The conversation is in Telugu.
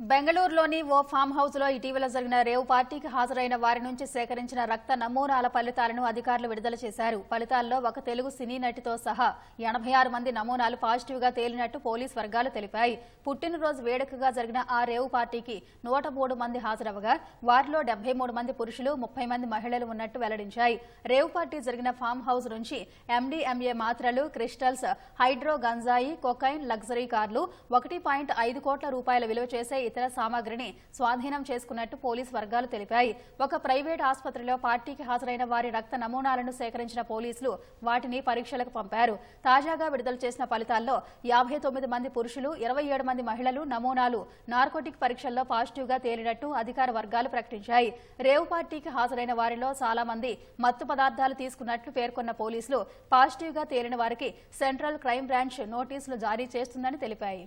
బెంగళూరులోని ఓ ఫామ్ హౌస్లో ఇటీవల జరిగిన రేవ్ పార్టీకి హాజరైన వారి నుంచి సేకరించిన రక్త నమూనాల ఫలితాలను అధికారులు విడుదల చేశారు. ఫలితాల్లో ఒక తెలుగు సినీ నటితో సహా ఎనభై ఆరు మంది నమూనాలు పాజిటివ్గా తేలినట్టు పోలీస్ వర్గాలు తెలిపాయి. పుట్టినరోజు వేడుకగా జరిగిన ఆ రేవ్ పార్టీకి నూట మూడు మంది హాజరవగా వారిలో డెబ్బై మూడు మంది పురుషులు ముప్పై మంది మహిళలు ఉన్నట్టు వెల్లడించాయి. రేవ్ పార్టీ జరిగిన ఫామ్ హౌస్ నుంచి ఎండీఎంఏ మాత్రలు క్రిస్టల్స్ హైడ్రో గంజాయి కొకైన్ లగ్జరీ కార్లు ఒకటి పాయింట్ ఐదు కోట్ల రూపాయల విలువ చేసే ఇతర సామాగ్రిని స్వాధీనం చేసుకున్నట్టు పోలీస్ వర్గాలు తెలిపాయి. ఒక ప్రైవేట్ ఆసుపత్రిలో పార్టీకి హాజరైన వారి రక్త నమూనాలను సేకరించిన పోలీసులు వాటిని పరీక్షలకు పంపారు. తాజాగా విడుదల చేసిన ఫలితాల్లో యాభై తొమ్మిది మంది పురుషులు ఇరవై ఏడు మంది మహిళలు నమూనాలు నార్కోటిక్ పరీక్షల్లో పాజిటివ్గా తేలినట్టు అధికార వర్గాలు ప్రకటించాయి. రేవ్ పార్టీకి హాజరైన వారిలో చాలా మంది మత్తు పదార్థాలు తీసుకున్నట్లు పేర్కొన్న పోలీసులు పాజిటివ్గా తేలిన వారికి సెంట్రల్ క్రైమ్ బ్రాంచ్ నోటీసులు జారీ చేస్తుందని తెలిపాయి.